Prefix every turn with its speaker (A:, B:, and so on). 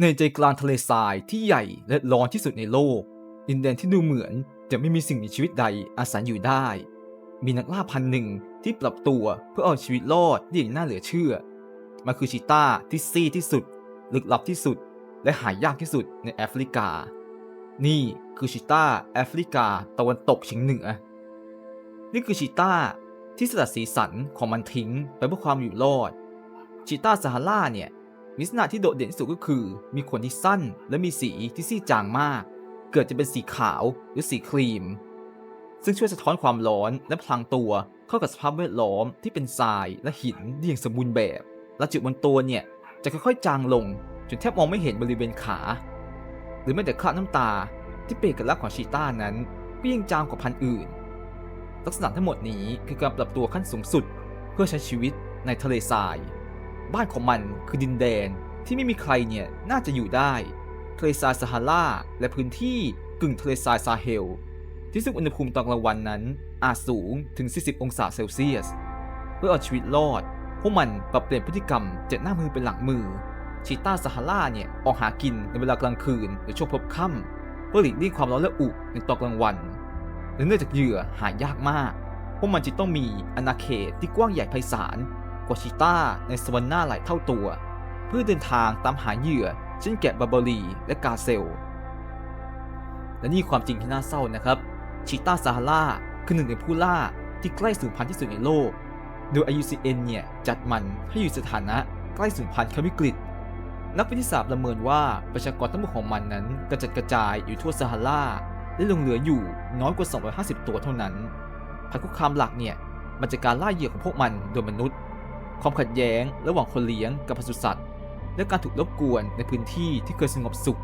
A: ในใจกลางทะเลทรายที่ใหญ่และร้อนที่สุดในโลก ดินแดนที่ดูเหมือนจะไม่มีสิ่งมีชีวิตใดอาศัยอยู่ได้ มีนักล่าพันหนึ่งที่ปรับตัวเพื่อเอาชีวิตรอดได้อย่างน่าเหลือเชื่อ มันคือชีต้าที่ซีที่สุด ลึกลับที่สุด และหายากที่สุดในแอฟริกา นี่คือชีต้าแอฟริกาตะวันตกเฉียงเหนือ นี่คือชีต้าที่สลัดสีสันของมันทิ้งไปเพื่อความอยู่รอดชีต้าซาฮาราเนี่ย มีลักษณะที่โดดเด่นที่สุดก็คือ มีขนที่สั้น และมีสีที่ซีดจางมาก เกิดจะเป็นสีขาวหรือสีครีม ซึ่งช่วยสะท้อนความร้อนและพลางตัวเข้ากับสภาพแวดล้อมที่เป็นทรายและหินได้อย่างสมบูรณ์แบบ และจุดบนตัวเนี่ยจะค่อยๆจางลงจนแทบมองไม่เห็นบริเวณขา หรือแม้แต่คราบน้ำตาที่เป็นเอกลักษณ์ของชีต้านั้นก็ยังจางกว่าพันธุ์อื่น ลักษณะทั้งหมดนี้คือการปรับตัวขั้นสูงสุด เพื่อใช้ชีวิตในทะเลทราย บ้านของมันคือดินแดนที่ไม่มีใครเนี่ยน่าจะอยู่ได้ทะเลทรายซาฮาราและพื้นที่กึ่งทะเลทรายซาเฮล ที่ซึ่งอุณหภูมิตอนกลางวันนั้นอาจสูงถึง 40 องศาเซลเซียส เพื่อเอาชีวิตรอด พวกมันปรับเปลี่ยนพฤติกรรมจากหน้ามือเป็นหลังมือ ชีต้าซาฮาราเนี่ยออกหากินในเวลากลางคืนหรือช่วงพบค่ำเพื่อหลีกเลี่ยงความร้อนและอุในตอนกลางวันและเนื่องจากเหยื่อหายากมาก พวกมันจึงต้องมีอาณาเขตที่กว้างใหญ่ไพศาล กว่าชีต้าในสวรรค์หน้าหลายเท่าตัว เพื่อเดินทางตามหาเหยื่อเช่นแกะบาร์เบอรีและกาเซล และนี่ความจริงที่น่าเศร้านะครับ ชีต้าซาฮาราคือหนึ่งในผู้ล่าที่ใกล้สูญพันธุ์ที่สุดในโลก โดย IUCN เนี่ยจัดมันให้อยู่สถานะใกล้สูญพันธุ์ขั้นวิกฤต นักวิทยาศาสตร์ประเมินว่าประชากรทั้งหมดของมันนั้นกระจัดกระจายอยู่ทั่วซาฮาราและลงเหลืออยู่น้อยกว่า 250 ตัวเท่านั้นภัยคุกคามหลักเนี่ยมาจากการล่าเหยื่อของพวกมันโดยมนุษย์ ความขัดแย้ง ระหว่างคนเลี้ยงกับปศุสัตว์ และการถูกรบกวนในพื้นที่ที่เคยสงบสุข